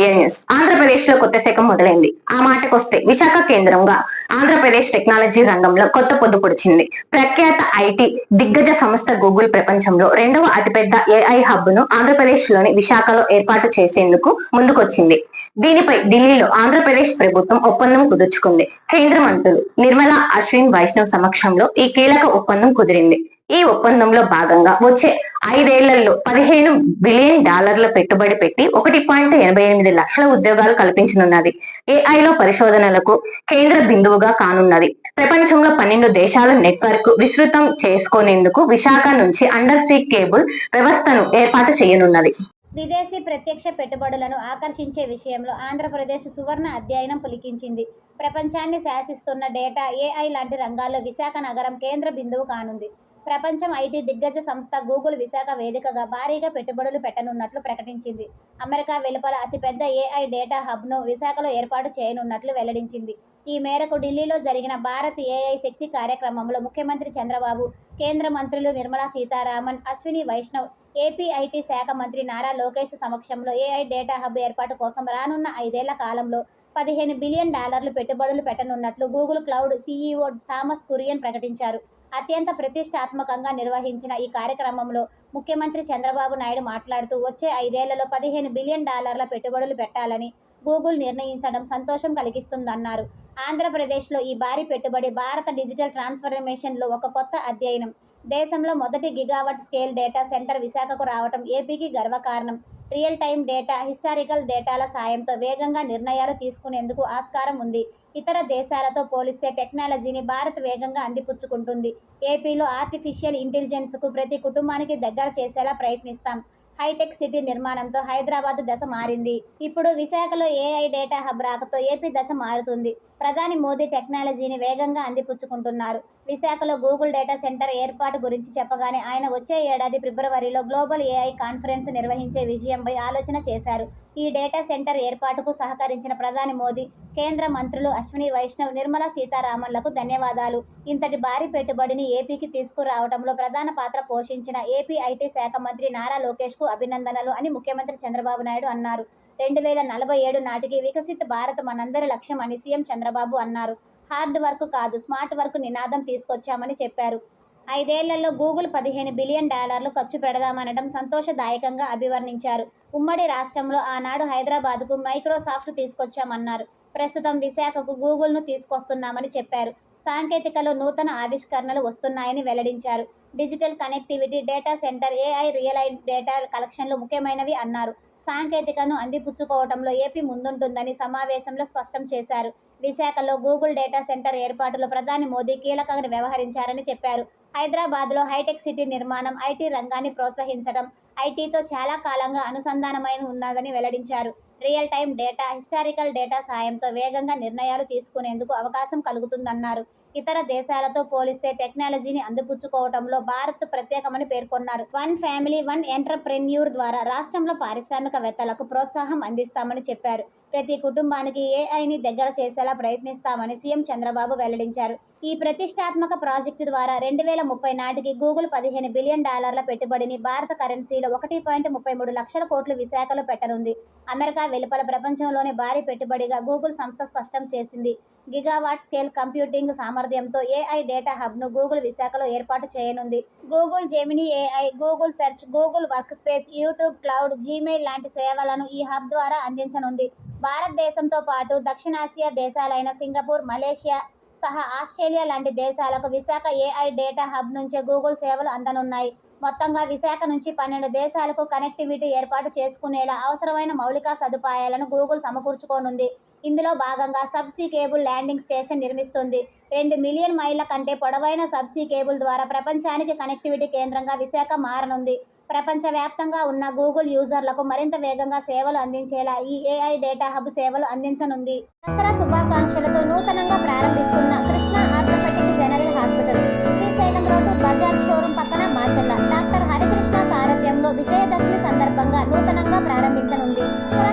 Avian news ఆంధ్రప్రదేశ్లో కొత్త శకం మొదలైంది. ఆ మాటకొస్తే విశాఖ కేంద్రంగా ఆంధ్రప్రదేశ్ టెక్నాలజీ రంగంలో కొత్త పొద్దు పొడిచింది. ప్రఖ్యాత ఐటీ దిగ్గజ సంస్థ గూగుల్ ప్రపంచంలో రెండవ అతిపెద్ద ఏఐ హబ్ను ఆంధ్రప్రదేశ్లోని విశాఖలో ఏర్పాటు చేసేందుకు ముందుకొచ్చింది. దీనిపై ఢిల్లీలో ఆంధ్రప్రదేశ్ ప్రభుత్వం ఒప్పందం కుదుర్చుకుంది. కేంద్ర మంత్రులు నిర్మలా అశ్విన్ వైష్ణవ్ సమక్షంలో ఈ కీలక ఒప్పందం కుదిరింది. ఈ ఒప్పందంలో భాగంగా వచ్చే ఐదేళ్ళలో పదిహేను బిలియన్ డాలర్ల పెట్టుబడి పెట్టి ఒకటి పాయింట్ ఎనభై ఎనిమిది లక్షల ఉద్యోగాలు కల్పించనున్నది. ఏఐలో పరిశోధనలకు కేంద్ర బిందువుగా కానున్నది. ప్రపంచంలో పన్నెండు దేశాల నెట్వర్క్ విస్తృతం చేసుకునేందుకు విశాఖ నుంచి అండర్ సీ కేబుల్ వ్యవస్థను ఏర్పాటు చేయనున్నది. విదేశీ ప్రత్యక్ష పెట్టుబడులను ఆకర్షించే విషయంలో ఆంధ్రప్రదేశ్ సువర్ణ అధ్యయనం పులికించింది. ప్రపంచాన్ని శాసిస్తున్న డేటా ఏఐ లాంటి రంగాల్లో విశాఖ నగరం కేంద్ర బిందువు కానుంది. ప్రపంచం ఐటీ దిగ్గజ సంస్థ గూగుల్ విశాఖ వేదికగా భారీగా పెట్టుబడులు పెట్టనున్నట్లు ప్రకటించింది. అమెరికా వెలుపల అతిపెద్ద ఏఐ డేటా హబ్ను విశాఖలో ఏర్పాటు చేయనున్నట్లు వెల్లడించింది. ఈ మేరకు ఢిల్లీలో జరిగిన భారత్ ఏఐ శక్తి కార్యక్రమంలో ముఖ్యమంత్రి చంద్రబాబు కేంద్ర మంత్రులు నిర్మలా సీతారామన్ అశ్విని వైష్ణవ్ ఏపీ ఐటీ శాఖ మంత్రి నారా లోకేష్ సమక్షంలో ఏఐ డేటా హబ్ ఏర్పాటు కోసం రానున్న ఐదేళ్ళ కాలంలో పదిహేను బిలియన్ డాలర్లు పెట్టుబడులు పెట్టనున్నట్లు Google cloud CEO Thomas Kurian ప్రకటించారు. అత్యంత ప్రతిష్టాత్మకంగా నిర్వహించిన ఈ కార్యక్రమంలో ముఖ్యమంత్రి చంద్రబాబు నాయుడు మాట్లాడుతూ వచ్చే ఐదేళ్ళలో పదిహేను బిలియన్ డాలర్ల పెట్టుబడులు పెట్టాలని గూగుల్ నిర్ణయించడం సంతోషం కలిగిస్తుందన్నారు. ఆంధ్రప్రదేశ్లో ఈ భారీ పెట్టుబడి భారత డిజిటల్ ట్రాన్స్ఫర్మేషన్లో ఒక కొత్త అధ్యయనం. దేశంలో మొదటి గిగావట్ స్కేల్ డేటా సెంటర్ విశాఖకు రావటం ఏపీకి గర్వకారణం. రియల్ టైం డేటా హిస్టారికల్ డేటాల సాయంతో వేగంగా నిర్ణయాలు తీసుకునేందుకు ఆస్కారం ఉంది. ఇతర దేశాలతో పోలిస్తే టెక్నాలజీని భారత్ వేగంగా అందిపుచ్చుకుంటుంది. ఏపీలో ఆర్టిఫిషియల్ ఇంటెలిజెన్స్కు ప్రతి కుటుంబానికి దగ్గర చేసేలా ప్రయత్నిస్తాం. హైటెక్ సిటీ నిర్మాణంతో హైదరాబాద్ దశ మారింది. ఇప్పుడు విశాఖలో ఏఐ డేటా హబ్ రాకతో ఏపీ దశ మారుతుంది. ప్రధాని మోదీ టెక్నాలజీని వేగంగా అందిపుచ్చుకుంటున్నారు. విశాఖలో గూగుల్ డేటా సెంటర్ ఏర్పాటు గురించి చెప్పగానే ఆయన వచ్చే ఏడాది ఫిబ్రవరిలో గ్లోబల్ ఏఐ కాన్ఫరెన్స్ నిర్వహించే విషయంపై ఆలోచన చేశారు. ఈ డేటా సెంటర్ ఏర్పాటుకు సహకరించిన ప్రధాని మోదీ కేంద్ర మంత్రులు అశ్విని వైష్ణవ్ నిర్మలా సీతారామన్లకు ధన్యవాదాలు. ఇంతటి భారీ పెట్టుబడిని ఏపీకి తీసుకురావడంలో ప్రధాన పాత్ర పోషించిన ఏపీ ఐటీ శాఖ మంత్రి నారా లోకేష్కు అభినందనలు అని ముఖ్యమంత్రి చంద్రబాబు నాయుడు అన్నారు. రెండు వేల నలభై ఏడు నాటికి వికసిత భారత్ మనందరి లక్ష్యం అని సీఎం చంద్రబాబు అన్నారు. హార్డ్ వర్క్ కాదు స్మార్ట్ వర్క్ నినాదం తీసుకొచ్చామని చెప్పారు. ఐదేళ్ళలో గూగుల్ పదిహేను బిలియన్ డాలర్లు ఖర్చు పెడదామనడం సంతోషదాయకంగా అభివర్ణించారు. ఉమ్మడి రాష్ట్రంలో ఆనాడు హైదరాబాద్కు మైక్రోసాఫ్ట్ తీసుకొచ్చామన్నారు. ప్రస్తుతం విశాఖకు గూగుల్ను తీసుకొస్తున్నామని చెప్పారు. సాంకేతికలో నూతన ఆవిష్కరణలు వస్తున్నాయని వెల్లడించారు. Digital connectivity data centre AI real data కలెక్షన్లు ముఖ్యమైనవి అన్నారు. సాంకేతికను అందిపుచ్చుకోవడంలో ఏపీ ముందుంటుందని సమావేశంలో స్పష్టం చేశారు. విశాఖలో గూగుల్ డేటా సెంటర్ ఏర్పాటులో ప్రధాని మోదీ కీలకంగా వ్యవహరించారని చెప్పారు. హైదరాబాద్లో హైటెక్ సిటీ నిర్మాణం ఐటీ రంగాన్ని ప్రోత్సహించడం ఐటీతో చాలా కాలంగా అనుసంధానమైన ఉన్నదని వెల్లడించారు. Real time data historical data సాయంతో వేగంగా నిర్ణయాలు తీసుకునేందుకు అవకాశం కలుగుతుందన్నారు. ఇతర దేశాలతో పోలిస్తే టెక్నాలజీని అందిపుచ్చుకోవడంలో భారత్ ప్రత్యేకమని పేర్కొన్నారు. వన్ ఫ్యామిలీ వన్ ఎంటర్ప్రెన్యూర్ ద్వారా రాష్ట్రంలో పారిశ్రామికవేత్తలకు ప్రోత్సాహం అందిస్తామని చెప్పారు. ప్రతి కుటుంబానికి ఏఐని దగ్గర చేసేలా ప్రయత్నిస్తామని సీఎం చంద్రబాబు వెల్లడించారు. ఈ ప్రతిష్టాత్మక ప్రాజెక్టు ద్వారా రెండు వేల ముప్పై నాటికి గూగుల్ పదిహేను బిలియన్ డాలర్ల పెట్టుబడిని భారత కరెన్సీలో ఒకటి పాయింట్ ముప్పై మూడు లక్షల కోట్లు విశాఖలో పెట్టనుంది. అమెరికా వెలుపల ప్రపంచంలోనే భారీ పెట్టుబడిగా గూగుల్ సంస్థ స్పష్టం చేసింది. గిగావాట్ స్కేల్ కంప్యూటింగ్ సామర్థ్యంతో ఏఐ డేటా హబ్ను గూగుల్ విశాఖలో ఏర్పాటు చేయనుంది. Google Gemini AI Google search Google workspace YouTube cloud Gmail లాంటి సేవలను ఈ హబ్ ద్వారా అందించనుంది. భారతదేశంతో పాటు దక్షిణాసియా దేశాలైన సింగపూర్ మలేషియా సహా ఆస్ట్రేలియా లాంటి దేశాలకు విశాఖ ఏఐ డేటా హబ్ నుంచే గూగుల్ సేవలు అందనున్నాయి. మొత్తంగా విశాఖ నుంచి పన్నెండు దేశాలకు కనెక్టివిటీ ఏర్పాటు చేసుకునేలా అవసరమైన మౌలిక సదుపాయాలను గూగుల్ సమకూర్చుకోనుంది. ఇందులో భాగంగా సబ్సీ కేబుల్ ల్యాండింగ్ స్టేషన్ నిర్మిస్తుంది. రెండు మిలియన్ మైళ్ళ కంటే పొడవైన సబ్సీ కేబుల్ ద్వారా ప్రపంచానికి కనెక్టివిటీ కేంద్రంగా విశాఖ మారనుంది. ప్రపంచవ్యాప్తంగా ఉన్న గూగుల్ యూజర్లకు మరింత వేగంగా సేవలు అందించేలా ఈ ఏఐ డేటా హబ్ సేవలు అందించనుంది. దసరా శుభాకాంక్షలతో నూతనంగా ప్రారంభిస్తున్న Krishna orthopaedic general hospital. Srisailam road Bajaj showroom పక్కన మాచల్ల డాక్టర్ హరికృష్ణ సారథ్యంలో విజయదశమి సందర్భంగా నూతనంగా ప్రారంభించనుంది. దసరా